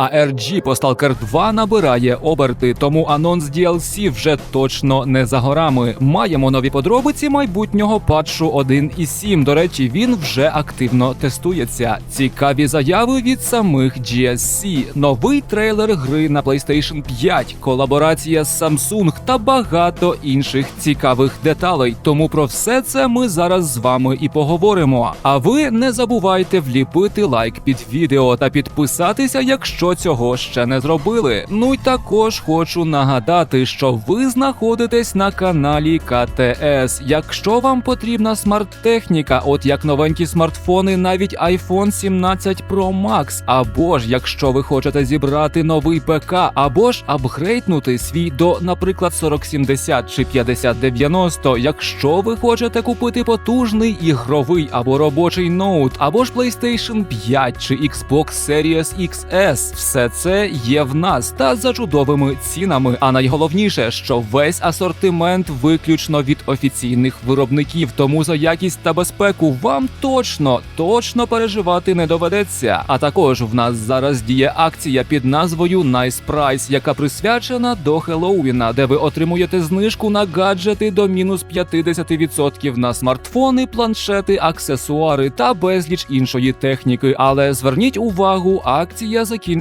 А RG Stalker 2 набирає оберти, тому анонс DLC вже точно не за горами. Маємо нові подробиці майбутнього патчу 1.7. До речі, він вже активно тестується. Цікаві заяви від самих GSC, новий трейлер гри на PlayStation 5, колаборація з Samsung та багато інших цікавих деталей. Тому про все це ми зараз з вами і поговоримо. А ви не забувайте вліпити лайк під відео та підписатися, якщо цього ще не зробили. Ну й також хочу нагадати, що ви знаходитесь на каналі КТС. Якщо вам потрібна смарт-техніка, от як новенькі смартфони, навіть iPhone 17 Pro Max, або ж якщо ви хочете зібрати новий ПК, або ж апгрейднути свій до, наприклад, 4070 чи 5090, якщо ви хочете купити потужний ігровий або робочий ноут, або ж PlayStation 5 чи Xbox Series XS, все це є в нас та за чудовими цінами. А найголовніше, що весь асортимент виключно від офіційних виробників, тому за якість та безпеку вам точно точно переживати не доведеться. А також в нас зараз діє акція під назвою Nice Price, яка присвячена до Хеллоуіна, де ви отримуєте знижку на гаджети до мінус 50% на смартфони, планшети, аксесуари та безліч іншої техніки. Але зверніть увагу, акція закінчується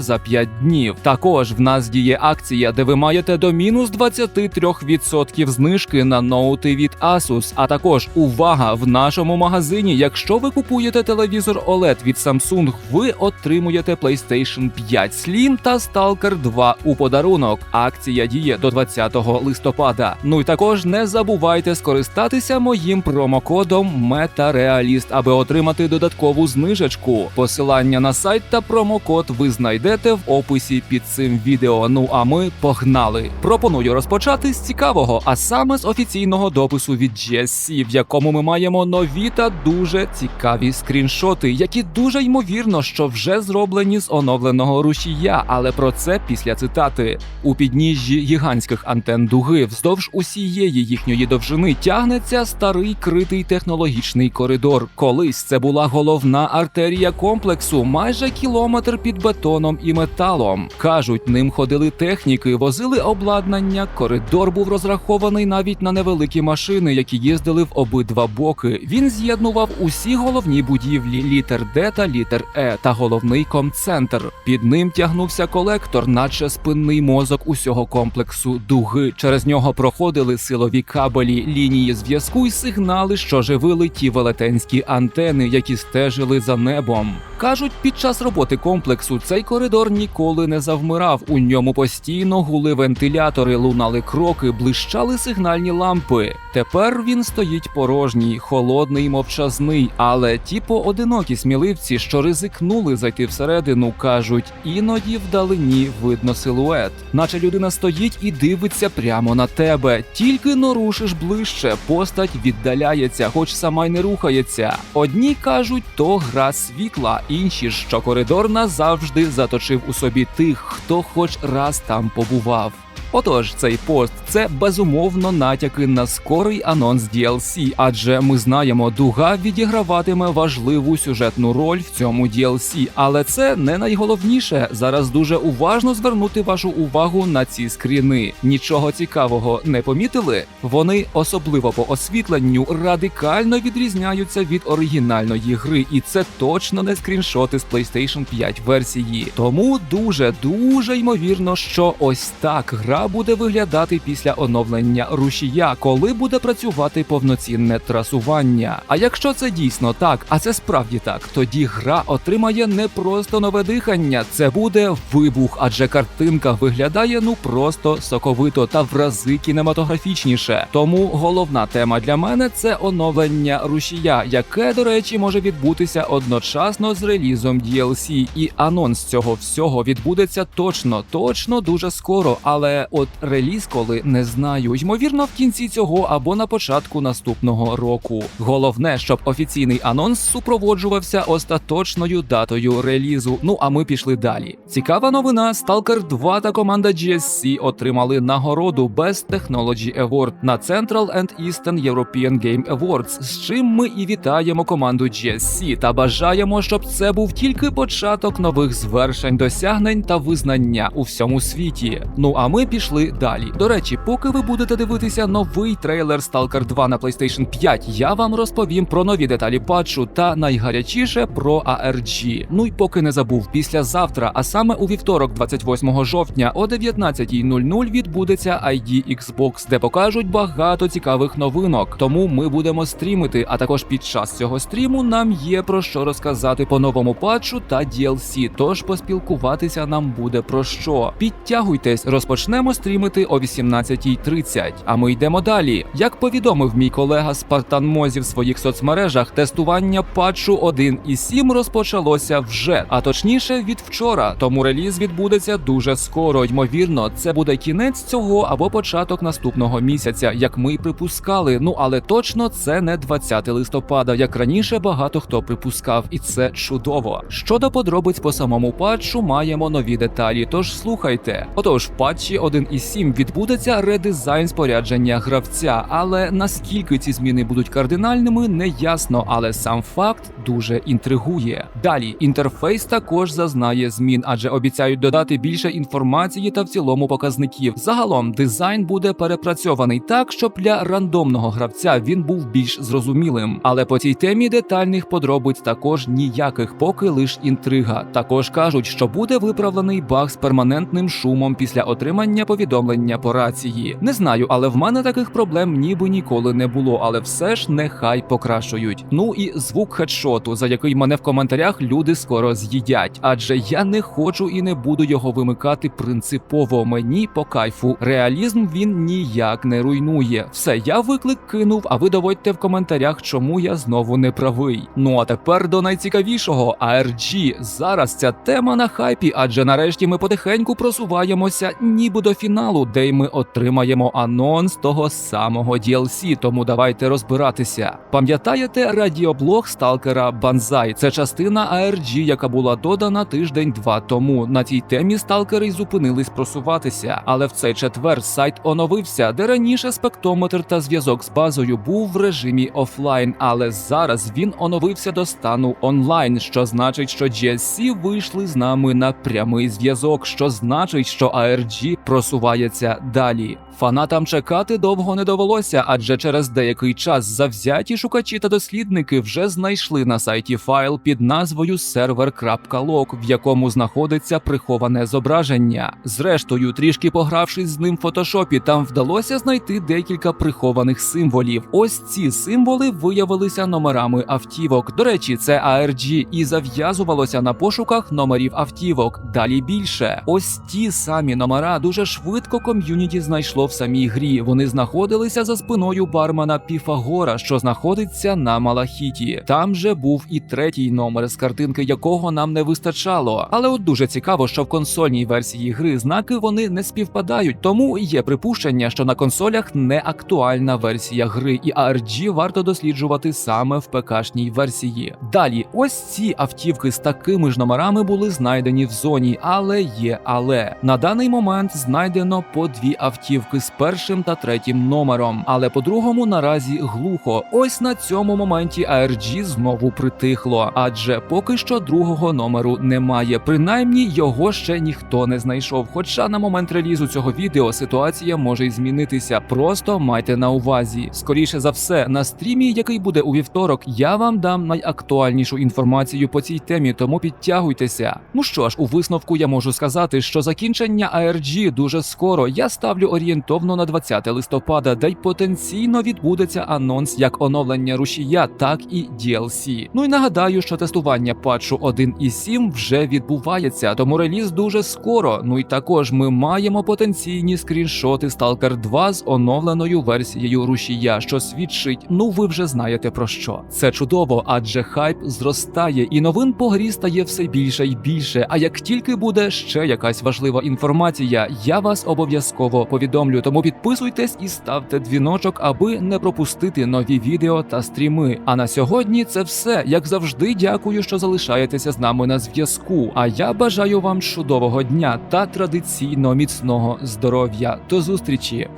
за 5 днів. Також в нас діє акція, де ви маєте до мінус 23% знижки на ноути від Asus. А також увага в нашому магазині. Якщо ви купуєте телевізор OLED від Samsung, ви отримуєте PlayStation 5 Slim та Stalker 2 у подарунок. Акція діє до 20 листопада. Ну і також не забувайте скористатися моїм промокодом MetaRealist, аби отримати додаткову знижечку. Посилання на сайт та промокод ви знайдете в описі під цим відео. Ну а ми погнали. Пропоную розпочати з цікавого, а саме з офіційного допису від GSC, в якому ми маємо нові та дуже цікаві скріншоти, які дуже ймовірно, що вже зроблені з оновленого рушія, але про це після цитати. У підніжжі гігантських антен дуги вздовж усієї їхньої довжини тягнеться старий критий технологічний коридор. Колись це була головна артерія комплексу, майже кілометр під бетоном і металом. Кажуть, ним ходили техніки, возили обладнання. Коридор був розрахований навіть на невеликі машини, які їздили в обидва боки. Він з'єднував усі головні будівлі літер Д та літер Е та головний комцентр. Під ним тягнувся колектор, наче спинний мозок усього комплексу дуги. Через нього проходили силові кабелі, лінії зв'язку й сигнали, що живили ті велетенські антени, які стежили за небом. Кажуть, під час роботи комплексу цей коридор ніколи не завмирав. У ньому постійно гули вентилятори, лунали кроки, блищали сигнальні лампи. Тепер він стоїть порожній, холодний, мовчазний. Але ті поодинокі сміливці, що ризикнули зайти всередину, кажуть, іноді вдалині видно силует, наче людина стоїть і дивиться прямо на тебе. Тільки но рушиш ближче, постать віддаляється, хоч сама й не рухається. Одні кажуть, то гра світла, інші що коридор назавжди заточив у собі тих, хто хоч раз там побував. Отож, цей пост це безумовно натяки на скорий анонс DLC, адже ми знаємо, дуга відіграватиме важливу сюжетну роль в цьому DLC. Але це не найголовніше. Зараз дуже уважно звернути вашу увагу на ці скріни. Нічого цікавого не помітили. Вони особливо по освітленню радикально відрізняються від оригінальної гри, і це точно не скріншоти з PlayStation 5 версії. Тому дуже дуже ймовірно, що ось так гра буде виглядати після оновлення рушія, коли буде працювати повноцінне трасування. А якщо це дійсно так, а це справді так, тоді гра отримає не просто нове дихання, це буде вибух, адже картинка виглядає ну просто соковито та в рази кінематографічніше. Тому головна тема для мене це оновлення рушія, яке, до речі, може відбутися одночасно з релізом DLC. І анонс цього всього відбудеться точно, точно дуже скоро. Але от реліз, коли не знаю. Ймовірно, в кінці цього або на початку наступного року. Головне, щоб офіційний анонс супроводжувався остаточною датою релізу. Ну а ми пішли далі. Цікава новина: Stalker 2 та команда GSC отримали нагороду Best Technology Award на Central and Eastern European Game Awards, з чим ми і вітаємо команду GSC та бажаємо, щоб це був тільки початок нових звершень, досягнень та визнання у всьому світі. Ну а ми пішли далі. До речі, поки ви будете дивитися новий трейлер Stalker 2 на PlayStation 5, я вам розповім про нові деталі патчу та найгарячіше про ARG. Ну й поки не забув, післязавтра, а саме у вівторок, 28 жовтня о 19.00 відбудеться ID Xbox, де покажуть багато цікавих новинок. Тому ми будемо стрімити. А також під час цього стріму нам є про що розказати по новому патчу та DLC. Тож поспілкуватися нам буде про що. Підтягуйтесь, розпочнемо стрімити о 18.30. А ми йдемо далі. Як повідомив мій колега Спартан Мозі в своїх соцмережах, тестування патчу 1.7 розпочалося вже, а точніше від вчора. Тому реліз відбудеться дуже скоро. Ймовірно, це буде кінець цього або початок наступного місяця, як ми й припускали. Ну але точно це не 20 листопада, як раніше багато хто припускав, і це чудово. Щодо подробиць по самому патчу, маємо нові деталі. Тож слухайте. Отож, в патчі 1.7 відбудеться редизайн спорядження гравця, але наскільки ці зміни будуть кардинальними, не ясно. Але сам факт дуже інтригує. Далі інтерфейс також зазнає змін, адже обіцяють додати більше інформації та в цілому показників. Загалом дизайн буде перепрацьований так, щоб для рандомного гравця він був більш зрозумілим. Але по цій темі детальних подробиць також ніяких, поки лиш інтрига. Також кажуть, що буде виправлений баг з перманентним шумом після отримання повідомлення по рації. Не знаю, але в мене таких проблем ніби ніколи не було, але все ж нехай покращують. Ну і звук хедшоту, за який мене в коментарях люди скоро з'їдять, адже я не хочу і не буду його вимикати принципово. Мені по кайфу. Реалізм він ніяк не руйнує. Все, я виклик кинув, а ви доводьте в коментарях, чому я знову не правий. Ну а тепер до найцікавішого ARG. Зараз ця тема на хайпі, адже нарешті ми потихеньку просуваємося, ніби до фіналу, де й ми отримаємо анонс того самого DLC. Тому давайте розбиратися. Пам'ятаєте радіоблог сталкера Банзай? Це частина ARG, яка була додана тиждень-два тому. На цій темі сталкери й зупинились просуватися. Але в цей четвер сайт оновився, де раніше спектометр та зв'язок з базою був в режимі офлайн, але зараз він оновився до стану онлайн, що значить, що GSC вийшли з нами на прямий зв'язок, що значить, що ARG просувається далі. Фанатам чекати довго не довелося, адже через деякий час завзяті шукачі та дослідники вже знайшли на сайті файл під назвою server.log, в якому знаходиться приховане зображення. Зрештою, трішки погравшись з ним в фотошопі, там вдалося знайти декілька прихованих символів. Ось ці символи виявилися номерами автівок. До речі, це ARG і зав'язувалося на пошуках номерів автівок. Далі більше. Ось ті самі номера дуже швидко ком'юніті знайшло в самій грі. Вони знаходилися за спиною бармена Піфагора, що знаходиться на Малахіті. Там же був і третій номер, з картинки якого нам не вистачало. Але от дуже цікаво, що в консольній версії гри знаки вони не співпадають, тому є припущення, що на консолях не актуальна версія гри, і ARG варто досліджувати саме в ПКшній версії. Далі, ось ці автівки з такими ж номерами були знайдені в зоні, але є але на даний момент знайдено по дві автівки з першим та третім номером, але по другому наразі глухо. Ось на цьому моменті ARG знову притихло, адже поки що другого номеру немає. Принаймні його ще ніхто не знайшов. Хоча на момент релізу цього відео ситуація може й змінитися. Просто майте на увазі. Скоріше за все, на стрімі, який буде у вівторок, я вам дам найактуальнішу інформацію по цій темі, тому підтягуйтеся. Ну що ж, у висновку я можу сказати, що закінчення ARG дуже скоро. Я ставлю орієнтовно на 20 листопада, де й потенційно відбудеться анонс як оновлення рушія, так і DLC. Ну і нагадаю, що тестування патчу 1.7 вже відбувається, тому реліз дуже скоро. Ну і також ми маємо потенційні скріншоти Stalker 2 з оновленою версією рушія, що свідчить, ну ви вже знаєте про що. Це чудово, адже хайп зростає, і новин по грі стає все більше і більше. А як тільки буде ще якась важлива інформація, я я вас обов'язково повідомлю. Тому підписуйтесь і ставте дзвіночок, аби не пропустити нові відео та стріми. А на сьогодні це все. Як завжди, дякую, що залишаєтеся з нами на зв'язку. А я бажаю вам чудового дня та традиційно міцного здоров'я. До зустрічі!